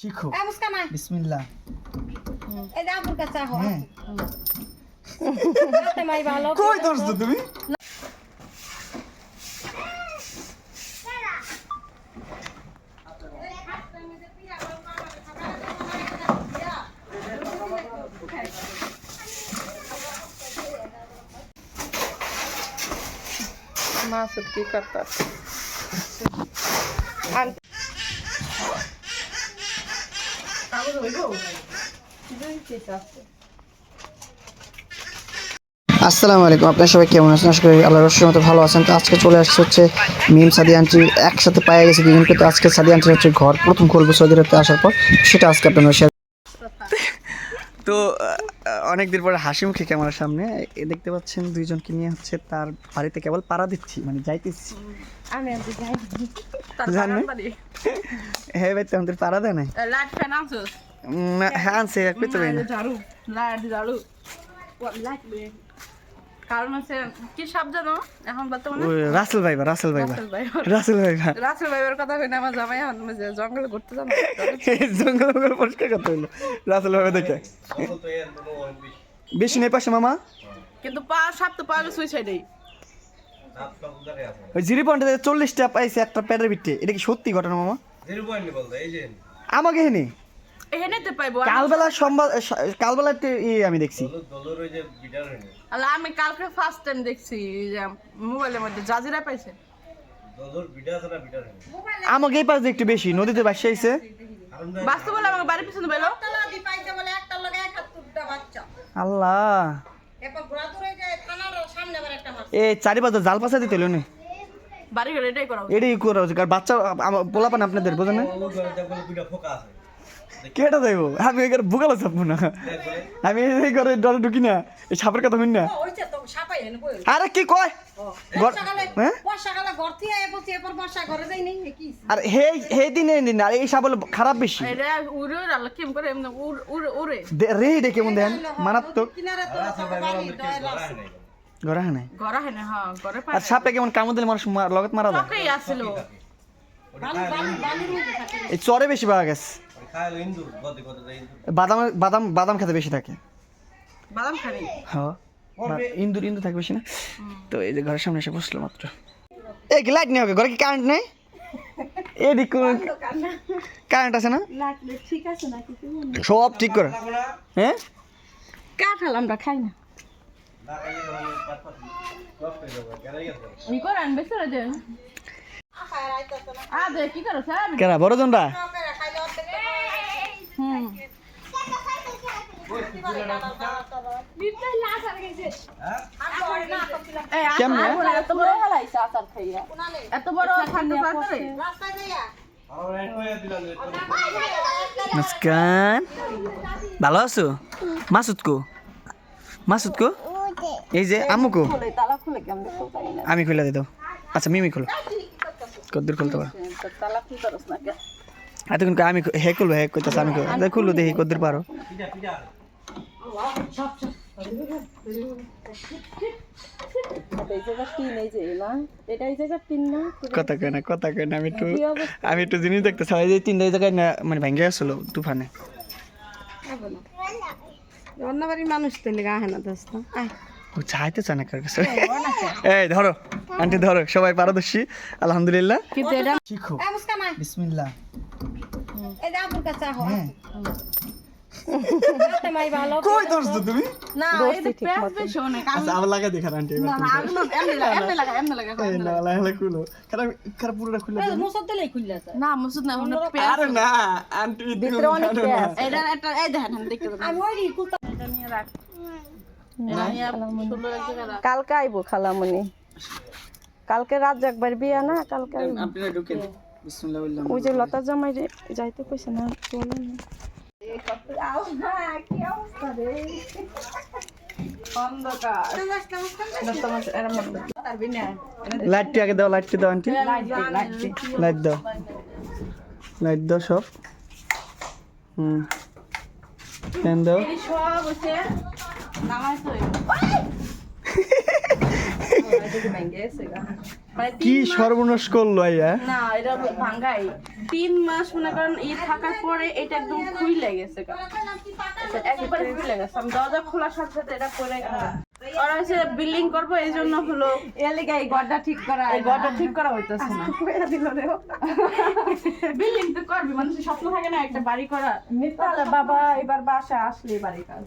শিখো এ মুস্কান আয় বিসমিল্লাহ এই যে আপুর কাছে আহ হ্যাঁ হাতে মাই ভালো কই ধরছো তুমি Massa, que catar. আসসালামু আলাইকুম, আপনার সবাই কেমন আছেন? আশা করি আল্লাহ রসের মতো ভালো আছেন। তো আজকে চলে আসছে হচ্ছে মিম সাদি আন্টি একসাথে পায়ে গেছে দুজনকে তো আজকে সাদি আন্টির হচ্ছে ঘর, প্রথম খুলবো সৌদি আরবে আসার পর সেটা আজকে আপনার শেয়ার তো অনেক দিন পরে হাসি মুখে ক্যামেরার সামনে দেখতে পাচ্ছেন দুইজনকে নিয়ে হচ্ছে তার বাড়িতে কেবল পাড়া দিচ্ছি মানে যাইতেছি। আমি যাই হ্যাঁ ভাই দেয় নাই? হ্যাঁ আনছে পারি ঝাড়ু লাইট ঝাড়ু। লাইট কারণ হচ্ছে কি সাপ জানো? এখন বর্তমানে ওই রাসেল ভাইবা রাসেল ভাইবা। রাসেল ভাই রাসেল ভাইবা। রাসেল ভাইয়ের কথা হইনা আমার জামাই এখন ওই জঙ্গলে ঘুরতে জানো? জঙ্গল জঙ্গল পরিষ্কার করতে হইল। রাসেল ভাইবা দেখে। বেশি নেই পাশে মামা। কিন্তু পা সাপ তো পা সুইসাইডেই ওই জিরো পয়েন্টে চল্লিশটা পাইছে একটা প্যাডের ভিত্তি এটা কি সত্যি ঘটনা মামা? আমাকে হেনি এখানে? তো পাইবো কালবেলা সম্বাদ কালবেলা আমি দেখছি। আল্লাহ আমি কালকে ফার্স্ট টাইম দেখছি যে মোবাইলের মধ্যে। জাজিরা পাইছে? আমাকে এই পাশ দিয়ে একটু বেশি নদীতে বাসে আইছে। বাস্তব বলে আমাকে বাড়ির পিছনে বেলো তলা দি পাইতে বলে একটা লগে একাত্তরটা বাচ্চা। আল্লাহ। মাছ এই চারিপাশে জাল পাশা দিতে হইল নি। বাড়ি ঘরে এটাই করা উচিত। এটাই করা উচিত কারণ বাচ্চা আমার পোলাপান আপনাদের বোঝেন না? কেটা যাইব আমি এখানে বুকালো চাপবো না আমি এই করে ডরে ঢুকি না এই সাপের কথা শুনি না। ওইছে তো সাপাই এনে বই আরে কি কয়? হ্যাঁ? এ আর হে হে দিন দিন আর এই সাপ হলো খারাপ বেশি। রে কেমন দেন মারাত্মক। দয় গড়া নাই? ঘরে হয় না হ্যাঁ ঘরে পাই আর সাপে কেমন কামড় দিলে মানুষ লগত মারা যায়? মধ্যে থাকে এই চরে বেশি পাওয়া গেছে। বাদাম বাদাম বাদাম খেতে বেশি থাকে। বাদাম খানি হ্যাঁ ইন্দুর ইন্দুর থাকে বেশি না? তো এই যে ঘরের সামনে এসে বসল মাত্র। এই কি লাইট নেই হবে ঘরে কি কারেন্ট নেই? এদিক কারেন্ট আছে না? ঠিক আছে নাকি? সব ঠিক করে। হ্যাঁ? কাঁঠাল আমরা খাই না। করে বড় জনরা? ভালো আছো? মাসুদ কো মাসুদ কো এই যে আম্মু কো তালা খুলে কেমন পারি না? আমি খুলে দিত আচ্ছা মিমি খোলো। কদ্দুর খুলতে পারো। এতক্ষণ আমি হে খুলবো হে কইতাছ আমি খুলবো দেখ কদ্দুর পারো। কথা কয় না কথা কয় না আমি একটু আমি একটু জিনিস দেখতে চাই যে তিনটা জায়গায় মানে ভেঙে আসলো তুফানে। অন্য বাড়ির মানুষ তো লেগে আহে না দোস্ত। আয়। ও চাইতে চায় না কার কাছে। এই ধরো আন্টি ধরো সবাই পারদর্শী আলহামদুলিল্লাহ। কিন্তু এটা শিখো বিসমিল্লাহ। এই যে আপুর কাছে আহ। হ্যাঁ। কই তুমি? না এই যে পেঁয়াজ বেশি অনেক আচ্ছা আবার লাগা দেখা আন্টি এবার আগুন এমনি লাগা এমনি লাগা এমনি লাগা এই না লাগা লাগা খুলো। খারাপ খারাপ পুরোটা খুলে দাও। মুসর দিলেই খুললে যায় না মুসুদ না পেঁয়াজ আরে না আন্টি ভিতরে অনেক এটা একটা এই দেখেন দেখতে আমি ওই কুত্তা কালকে আইবো খালামণি কালকে রাত একবার বিয়া না কালকে ওই যে লতা জামাই যাইতে কইছে না চলে না। লাইটটি আগে দাও লাইটটি দাও আন্টি। লাইট দাও। লাইট দাও সব। হুম। ফ্যান দাও মানে কি সর্বনাশ করল আইয়া না এটা ভাঙ্গাই। তিন মাস মনে করেন ই থাকার পরে এটা একদম খুইলে গেছে গা। আচ্ছা, একেবারে খুইলে গেছে আমি দরজা খোলার সাথে সাথে এটা পরে গেল ওরা হচ্ছে বিল্ডিং করব এই জন্য হলো এই ঠিক করা এই ঘরটা ঠিক করা হইতেছে না। কইরা দিল রে বিল্ডিং তো করবি মানুষের স্বপ্ন থাকে না একটা বাড়ি করা। তাহলে বাবা এবার বাসা আসলে বাড়ি কাজ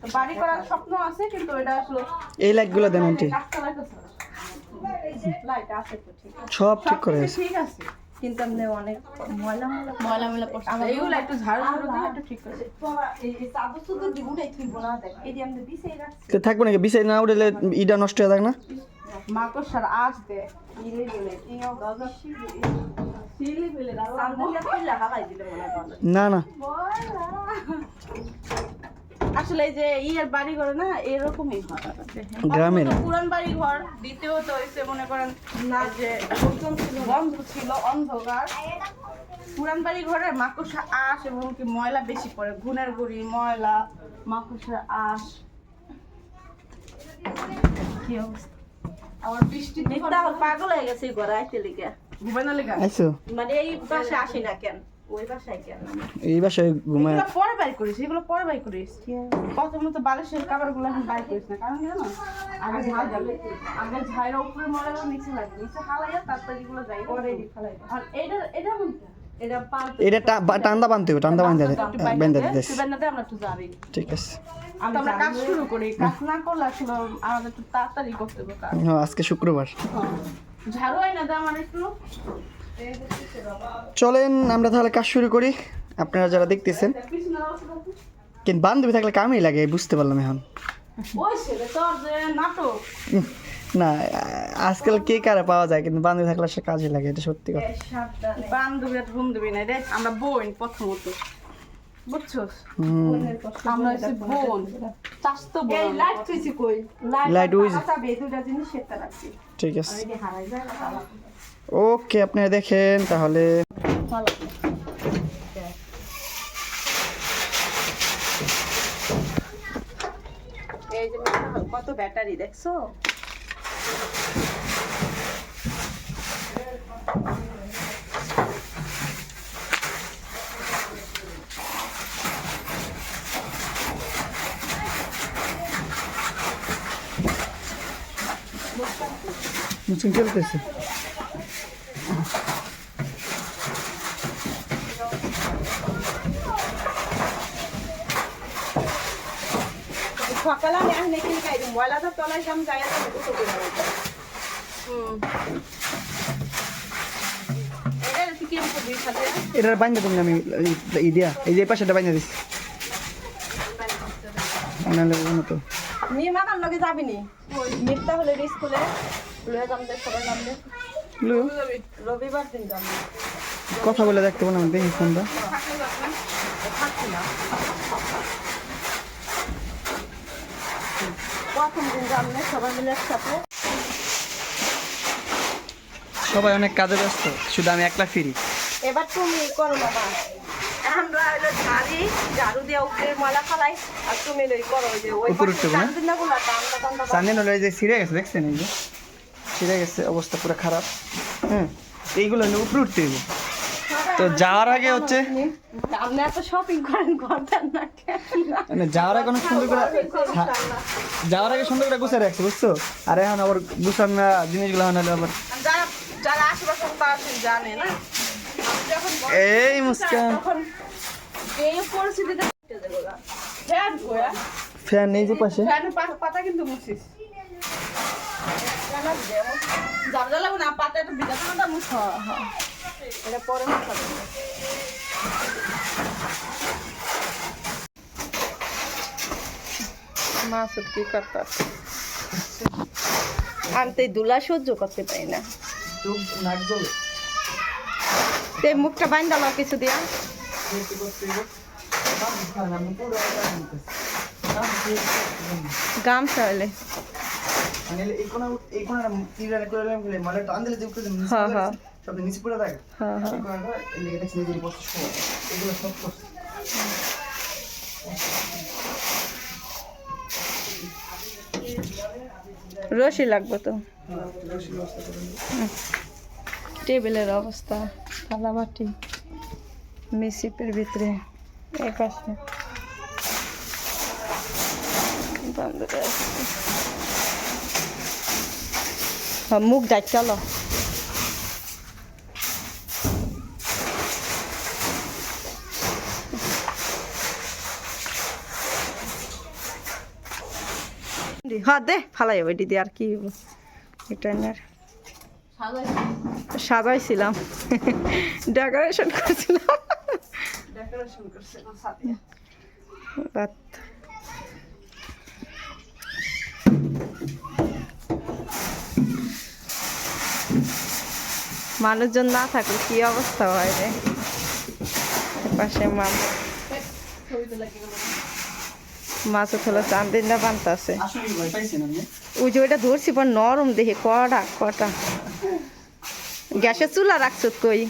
তো বাড়ি করার স্বপ্ন আছে কিন্তু এটা আসলে এই লাইটগুলো দেন আন্টি কাজটা লাগতেছে না। লাইট আছে তো ঠিক সব ঠিক করে আছে। ঠিক আছে। কিন্তু এমনি অনেক। ময়লা ময়লা ময়লা পড়ছে। এইগুলো একটু ঝাড়ু ঝাড়ু দিয়ে একটু ঠিক করে এই দি দেখ। যে বিছাই রাখছি। থাকব নাকি? বিছাই না উঠলে ইটা নষ্ট হয়ে থাক না? মাকড়সার দিলে মনে হয় ভালো। না না। আসলে যে ইয়ের বাড়ি ঘর না এরকমই হয় গ্রামের। পুরান বাড়ি ঘর দ্বিতীয়ত হইছে মনে করেন না যে লোকজন ছিল বন্ধ ছিল অন্ধকার। পুরান বাড়ি ঘরে মাকড়সা আঁশ এবং কি ময়লা বেশি পড়ে ঘুনের গুড়ি ময়লা মাকড়সার আঁশ। কি অবস্থা? আবার বৃষ্টি পাগল হয়ে গেছে ঘরে আইতে লিগে। ঘুমানো লেগে। মানে এই বাসে আসি না কেন? ওই বাসায় কেন এই বাসায় ঘুমায় পরে বাই করিস এগুলো পরে বাই করিস। কত মতো বালিশের কাবার এখন বাই করিস না। কারণ জানো আগে ঝাল যাবে আগে ঝাইরা উপরে মরে নিচে লাগবে নিচে হালাইয়া তারপর এগুলো যাই পরে ফালাই আর এটা এটা এটা পাল এটা টা- বা- টান্দা বানতে হবে টান্দা বান্ধা বেঁধে দে, দিতেছে। তুই বাইরে দে, আমরা একটু যাবি। ঠিক আছে। আমরা কাজ করি। কাজ না করলে আমাদের একটু তাড়াতাড়ি করতে হবে আজকে শুক্রবার। ঝাড়ু না দে আমার একটু। চলেন আমরা তাহলে কাজ শুরু করি। আপনারা যারা দেখতেছেন। কিন্তু বান্ধবী থাকলে কামই লাগে বুঝতে পারলাম এখন। না আজকাল কে কারে পাওয়া যায় কিন্তু বান্ধবী থাকলে সে কাজে লাগে এটা সত্যি কথা। বান্ধবী আর বান্ধবী নাই রে আমরা বোন প্রথমত। ঠিক আছে। এই যে হারাই যায় না তালা। ওকে আপনারা দেখেন তাহলে এই যে মিথ্যা হল, কত ব্যাটারি দেখছ মিশন চলতেছে সকালে আমি এখন খাই দিই ময়লাটা তলায় আমি যাই না দুটো করে এটার বাইন্দা তুমি আমি এই দিয়া এই যে পাশেটা বাইন্দা দিছি নাহলে ওখানে তো নিয়ে মামার লগে যাবি নি মিথ্যা হলে স্কুলে লয়ে যাম দে সবাই যাম দে লু, রবিবার দিন যাম কথা বলে দেখতে পারলাম দেখি ফোনটা প্রথম দিন যাম সবাই মিলে একসাথে। সবাই অনেক কাজে ব্যস্ত শুধু আমি একলা ফিরি। এবার তুমি করো বাবা আমরা হলো ঝাড়ি ঝাড়ু দিয়ে উপরে ময়লা ফালাই আর তুমি লই করো ওই যে ওই উপরে উঠতে না? যে ছিঁড়ে গেছে দেখছেন এই যে? ছিঁড়ে গেছে অবস্থা পুরো খারাপ। হ্যাঁ এইগুলো উপরে উঠতে হবে। তো যাওয়ার আগে হচ্ছে আপনি এত শপিং করেন ঘরটার না কেন? মানে যাওয়ার আগে অনেক সুন্দর করে হ্যাঁ, যাওয়ার আগে সুন্দর করে গুছিয়ে রাখছে বুঝছ? আর এখন আবার গুছান না জিনিসগুলো হলো আবার যারা যারা আশেপাশে তারা জানে না। এই মুস্কান। এই পরিস্থিতিতে ফ্যান ফ্যান নেই যে পাশে। ফ্যানের পা- পাতা কিন্তু মুছিস। যার যা লাগবে না পাতা একটু ভিজাতে না মুছ এটা পরে মুছাবো। মাসুদ কি করতাম আমি তো এই দুলা সহ্য করতে পারি না। তে মুখটা বাইন্দাল কিছু দিয়া। গামছা হলে। হ্যাঁ, হ্যাঁ। হ্যাঁ, হ্যাঁ। রশি লাগবে তো? টেবিলের অবস্থা থালা বাটি মিসিপের ভিতরে এই পাশে। হ্যাঁ, মুখ ডাক চলো। হ্যাঁ দে, ফালাই যাবে দিদি আর কি এটা আর সাজাইছিলাম। ডেকোরেশন করছিলাম। মানুষজন না থাকলে কি অবস্থা হয় রে? পাশে মা মাছ হলো চান্দিন না বানতাছে ওই যে ওইটা ধরছি পর নরম দেখে কটা কটা। গ্যাসের চুলা রাখছো কই?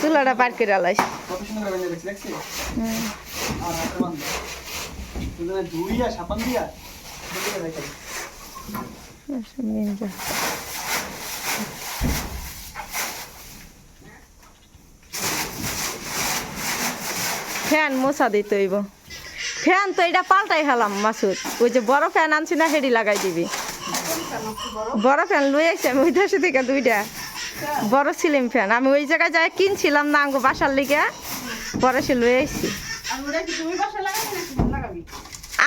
চুলাটা বার করে আলাইস ধুইয়া সাবান দিয়া দেখে রেখে নিনজা ফ্যান মশা দিতে হইব। ফ্যান তো এটা পাল্টাই খেলাম মাসুদ। ওই যে বড় ফ্যান আনছি না হেডি লাগাই দিবি। বড় ফ্যান লই আইছি আমি ওই দেশে থেকে দুইটা বড় সিলিং ফ্যান। আমি ওই জায়গায় যাই কিনছিলাম না আঙ্গো বাসার লিগে পরে সে লই লাগাবি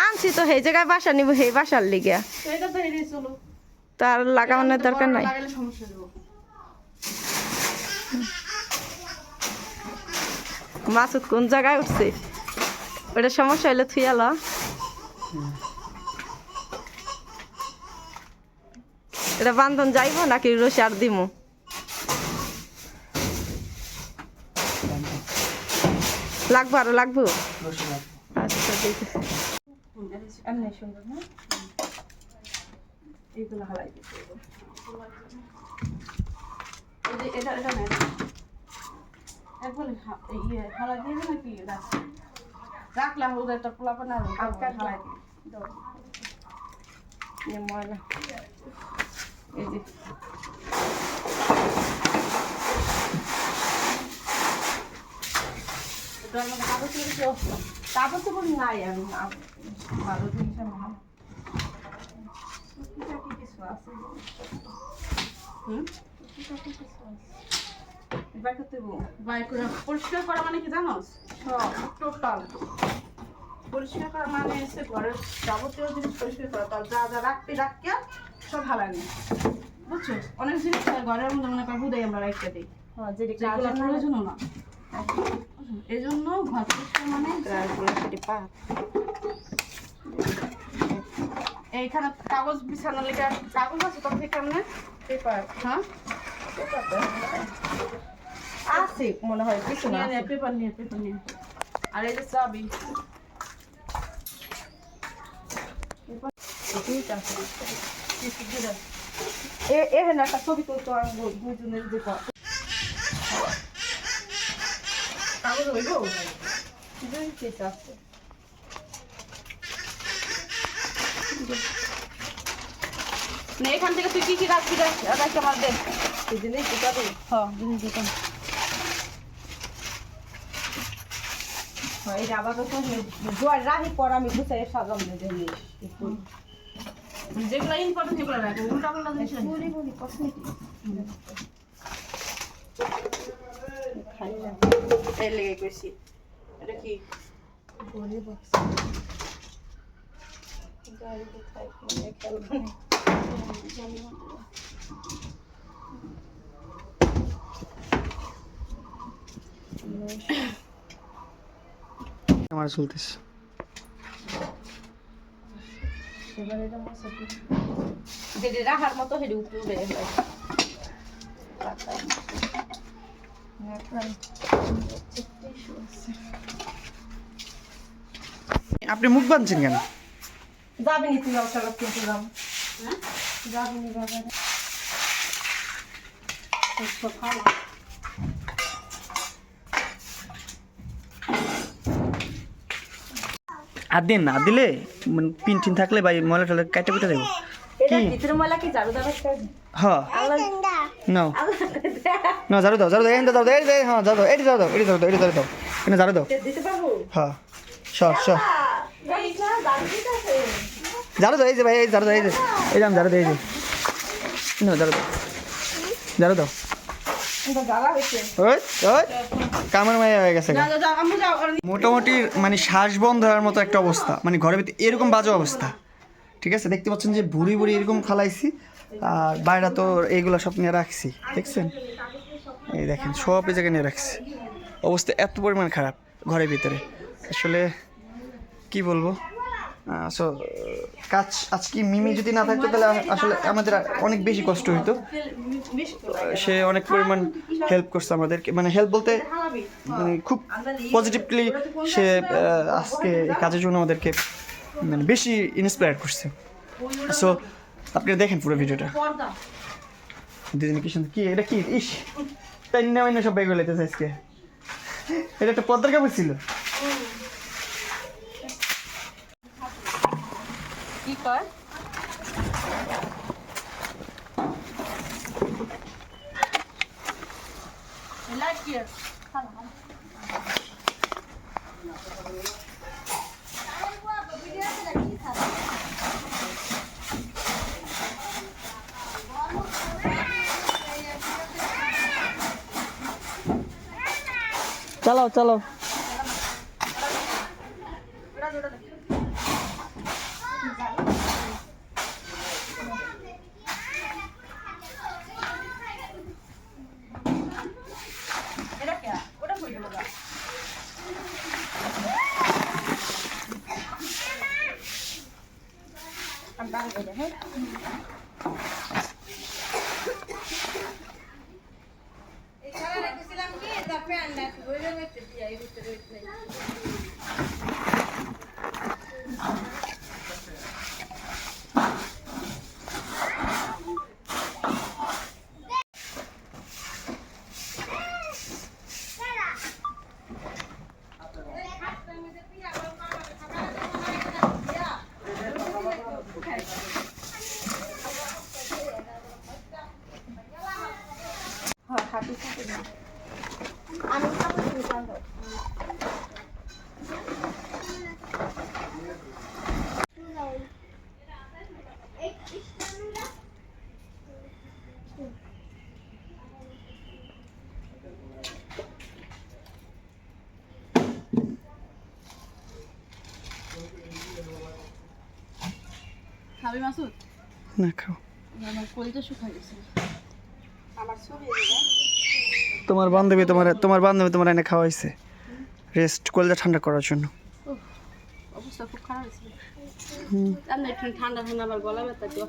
আনছি তো সেই জায়গায় বাসা নিব সেই বাসার লিগে। তার লাগানোর দরকার নাই লাগালে সমস্যা হইব মাসুদ কোন জায়গায় উঠছে? ওটা সমস্যা হলে থুই আলো এটা বান্ধন যাইব নাকি রসি আর দিমু? লাগবো আরও লাগবো? আচ্ছা এইগুলো হালাই দিতে এটা এটা নেই একবারে ইয়ে হালাই দিয়ে নাকি? রাখ। রাখলাম ওদের একটা পোলা পানা হালাই দিই দাও। এ ময়লা। এই যে। কাগজ তো বলি নাই আমি। ভালো জিনিস আমি কিছু আছে। হুম? কিছু আছে। এবার করতে। বাই করে পরিষ্কার করা মানে কি সব টোটাল। পরিষ্কার করা মানে হচ্ছে ঘরের যাবতীয় জিনিস পরিষ্কার করা। তার যা যা রাখতে রাখিয়া সব হালানি বুঝছ? অনেক জিনিস ঘরের মধ্যে মনে কর বুদাই আমরা রাখতে দিই। হ্যাঁ যেটি না। এই জন্য ঘর পরিষ্কার মানে এইখানে কাগজ বিছানোর লেগে কাগজ আছে তোর এখানে পেপার। হ্যাঁ? আছে মনে হয় কিছু না নিয়ে পেপার নিয়ে পেপার নিয়ে। আর এই যে চাবি। এখানে একটা ছবি তুলতো আছে। থেকে তুই কি কি রাখবি রে? আমার দে। এই জিনিস দিতে হ্যাঁ জিনিস দিতাম এটা আবার তো জোয়ার রাহি পর আমি গুছাই সাজাম না দেনি যেগুলো ইম্পর্টেন্ট সেগুলো রাখব উল্টা পাল্টা জিনিস পুরি পুরি কসমেটিক খাই না এই লেগে গেছি এটা কি? পুরি বক্স খাই মানে খেলব না আমার চলতেছে। রাখার মতো উপরে আপনি মুখ বাঁধছেন কেন? যাবিনি তুই অবসর কিনতে যাম যাবি নি বাজারে ভালো আর দিন না দিলে মানে পিন টিন থাকলে বা এই ময়লা টয়লা কাটে কুটে দেবো এটা ঝাড়ু হ্যাঁ দাও ঝাড়ু দাও এই দাও এই হ্যাঁ ঝাড়ু দাও এটি ঝাড়ু দাও এটি ঝাড়ু দাও এটি ঝাড়ু দাও এখানে ঝাড়ু দাও হ্যাঁ সর সর ঝাড়ু দাও এই যে ভাই এই ঝাড়ু দাও এই যে এই যে আমি ঝাড়ু দাও এই যে ঝাড়ু দাও ঝাড়ু দাও মোটামুটি মানে শ্বাস বন্ধ হওয়ার মতো একটা অবস্থা। মানে ঘরের ভিতরে এরকম বাজে অবস্থা। ঠিক আছে দেখতে পাচ্ছেন যে বুড়ি বুড়ি এরকম খালাইছি। আর বাইরে তো এইগুলো সব নিয়ে রাখছি দেখছেন? এই দেখেন সব এই জায়গায় নিয়ে রাখছি। অবস্থা এত পরিমাণ খারাপ ঘরের ভিতরে। আসলে কি বলব? সো কাজ আজকে মিমি যদি না থাকতো, তাহলে আসলে আমাদের অনেক বেশি কষ্ট হতো সে অনেক পরিমাণ হেল্প করছে আমাদেরকে। মানে হেল্প বলতে মানে খুব পজিটিভলি সে আজকে এই কাজের জন্য আমাদেরকে মানে বেশি ইন্সপায়ার করছে। সো আপনি দেখেন পুরো ভিডিওটা। দুজনে কি সুন্দর, কি, এটা কি? ইস তাই না সব বেগুলো লেতেছে আজকে। এটা একটা পদ্মার কাপড় ছিল। কি কর লাইট কি চালাও চালাও এটা কে ওটা কই গেল গা খাবি মাসুদ? না খাও। আমার কলিটা শুকাই গেছে। আমার ছবি তোমার বান্ধবী তোমার তোমার বান্ধবী তোমার এনে খাওয়াইছে। রেস্ট কলজা ঠান্ডা করার জন্য। অবস্থা খুব খারাপ হয়েছে। আর না একটু ঠান্ডা ঠান্ডা আমার গলা ব্যথা একটু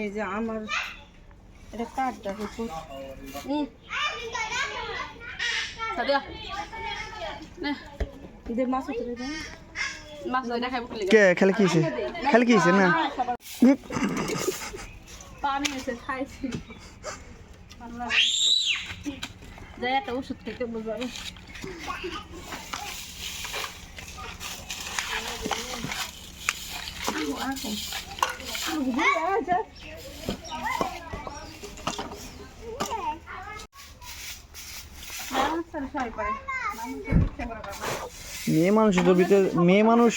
এই যে আমার এটা কাঠটা হুকুর হুম সাদিয়া নে। দে মাছ উতরে দে মাছ ওইটা খাইব কি খেলে কি খেলে কি না? পানি এসে খাইছি। যাই একটা ওষুধ খেতে বুঝাবে মেয়ে মানুষের তো ভিতরে মেয়ে মানুষ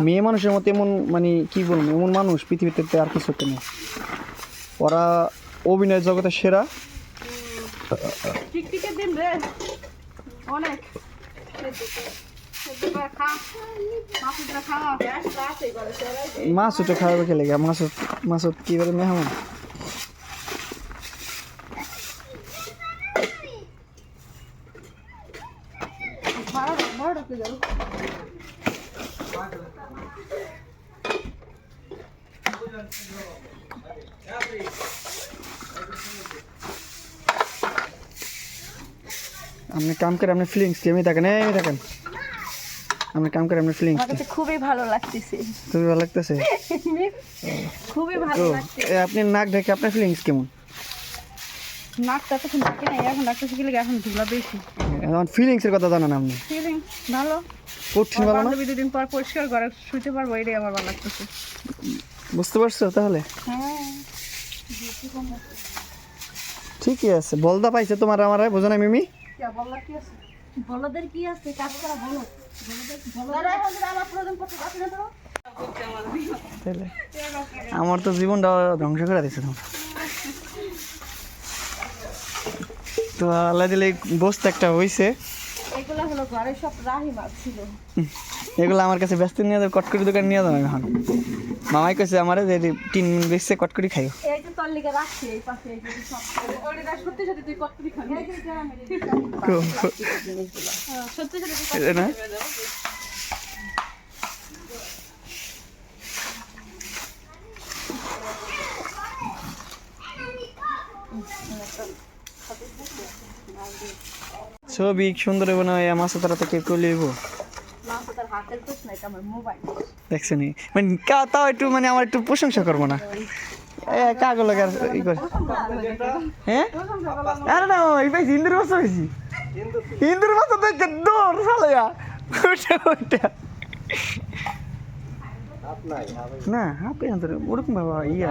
মেয়ে মানুষের মতো এমন মানে কি বলব এমন মানুষ পৃথিবীতে আর কিছু নেই। ওরা অভিনয় জগতে সেরা। অনেক। মাছ উঠে খাওয়াবে খেলে গা মাছ মাছ কি বলে মেহমান বড় ঢুকে যাব আপনি কাম করে আপনার ফিলিংস কি? আমি থাকেন এই থাকেন আপনি কাম করে আপনার ফিলিংস আমার কাছে খুবই ভালো লাগতেছে। খুবই ভালো লাগতেছে? খুবই ভালো লাগছে। এ, আপনি নাক ঢেকে আপনার ফিলিংস কেমন? নাকটা তখন ডাকে নাই এখন ডাকতে শিখলে এখন ধুলা বেশি? এখন ফিলিংসের কথা জানান আপনি। ফিলিংস ভালো। কঠিন আমার বলো না? দুদিন পর পরিষ্কার করে শুইতে পারব এটাই আমার ভালো লাগতেছে। বুঝতে পারছ তাহলে? ঠিকই আছে। বলদা পাইছে তোমার আমার বোঝো না মিমি? বললা কি আছে? বলদের কি আছে? কাজ করা আমার তো। তাহলে আমার তো জীবনটা ধ্বংস করে দিচ্ছে তোমার। তো আল্লাহ দিলে বসতে একটা হলো ঘরে সব রাহি মাছ ছিল। এগুলো আমার কাছে ব্যস্ত নিয়ে যাবে কটকরি দোকান নিয়ে যাবে এখন। মামাই কইছে আমারে যে তিন মিনিট বেশি কটকরি খাইও। এই তো তোর লিগে রাখছি এই পাশে এই যে সব। ওইটা সত্যি সত্যি তুই কতটি খাবি। সত্যি সত্যি তুই এটা না? ছবি সুন্দর না মাছ তারা মোবাইল দেখছ নি মানে তাও একটু মানে আমার একটু প্রশংসা করব না। কাগজ লাগার ই করে। হ্যাঁ আরে না ওই পাইছি ইন্দুর বাচ্চা পাইছি। ইন্দুর দেখে দৌড় ওইটা না হাপে আন্তর ওরকম বাবা ইয়া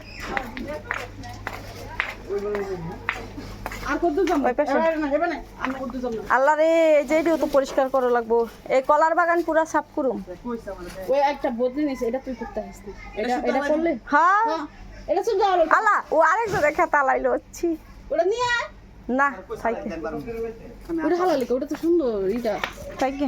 আর কত জম ওই পাশে। না যাবে না আমি কত জম না আল্লাহ রে এই তো পরিষ্কার করা লাগবো। এই কলার বাগান পুরা সাফ করুম। ওই একটা বদলে নিছে এটা তুই করতে আসিস এটা এটা করলে? হ্যাঁ। এটা শুধু আলো আল্লাহ ও আরেকজন রেখা তালাইলো হচ্ছি ওটা নিয়ে আয়। না থাইকে। ওটা ভালো ওটা তো সুন্দর এটা থাইকে।